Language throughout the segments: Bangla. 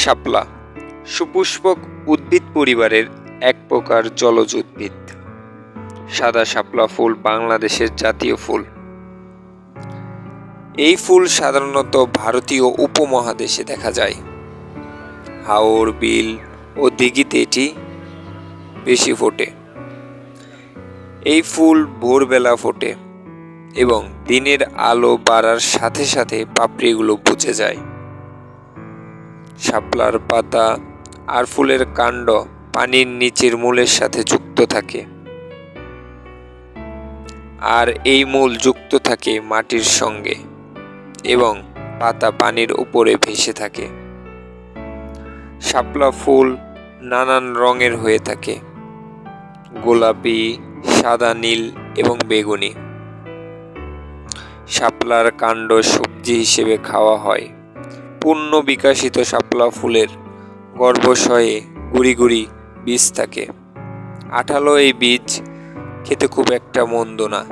শাপলা, সুপুষ্পক উদ্ভিদ পরিবারের এক প্রকার জলজ উদ্ভিদ। সাদা শাপলা ফুল বাংলাদেশের জাতীয় ফুল। এই ফুল সাধারণত ভারতীয় উপমহাদেশে দেখা যায়। হাওড় বিল ও দিঘিতে এটি বেশি ফোটে। এই ফুল ভোরবেলা ফোটে এবং দিনের আলো বাড়ার সাথে সাথে পাপড়িগুলো বুঝে যায়। শাপলার পাতা আর ফুলের কাণ্ড পানির নিচের মূলের সাথে যুক্ত থাকে। আর এই মূল যুক্ত থাকে মাটির সঙ্গে এবং পাতা পানির উপরে ভেসে থাকে। শাপলা ফুল নানান রঙের হয়ে থাকে। গোলাপি, সাদা নীল এবং বেগুনি। শাপলার কাণ্ড সবজি হিসেবে খাওয়া হয়। পূর্ণ বিকাশিত শাপলা ফুলের গর্ভশয়ে গুড়ি গুড়ি বীজ থাকে। আঠালো এই বীজ খেতে খুব একটা মন্দ না।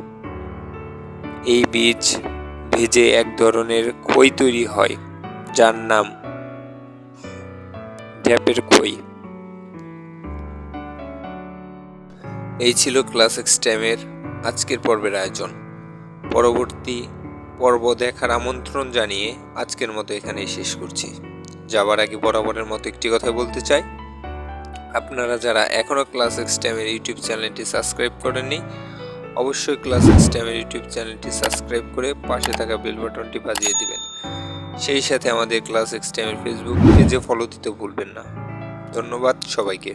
এই বীজ ভেজে এক ধরনের খই তৈরি হয়, যার নাম ড্যাপের খই। এই ছিল ক্লাস এক্সটাইমের আজকের পর্বের আয়োজন। পরবর্তী পর্ব দেখার আমন্ত্রণ জানিয়ে আজকের মতো এখানেই শেষ করছি। যাবার আগে বরাবরের মতো একটি কথা বলতে চাই। আপনারা যারা এখনও ক্লাস এক্সটাইমের ইউটিউব চ্যানেলটি সাবস্ক্রাইব করেননি, অবশ্যই ক্লাস এক্সটাইমের ইউটিউব চ্যানেলটি সাবস্ক্রাইব করে পাশে থাকা বেল বাটনটি বাজিয়ে দিবেন। সেই সাথে আমাদের ক্লাস এক্সটাইমের ফেসবুক পেজে ফলো দিতে ভুলবেন না। ধন্যবাদ সবাইকে।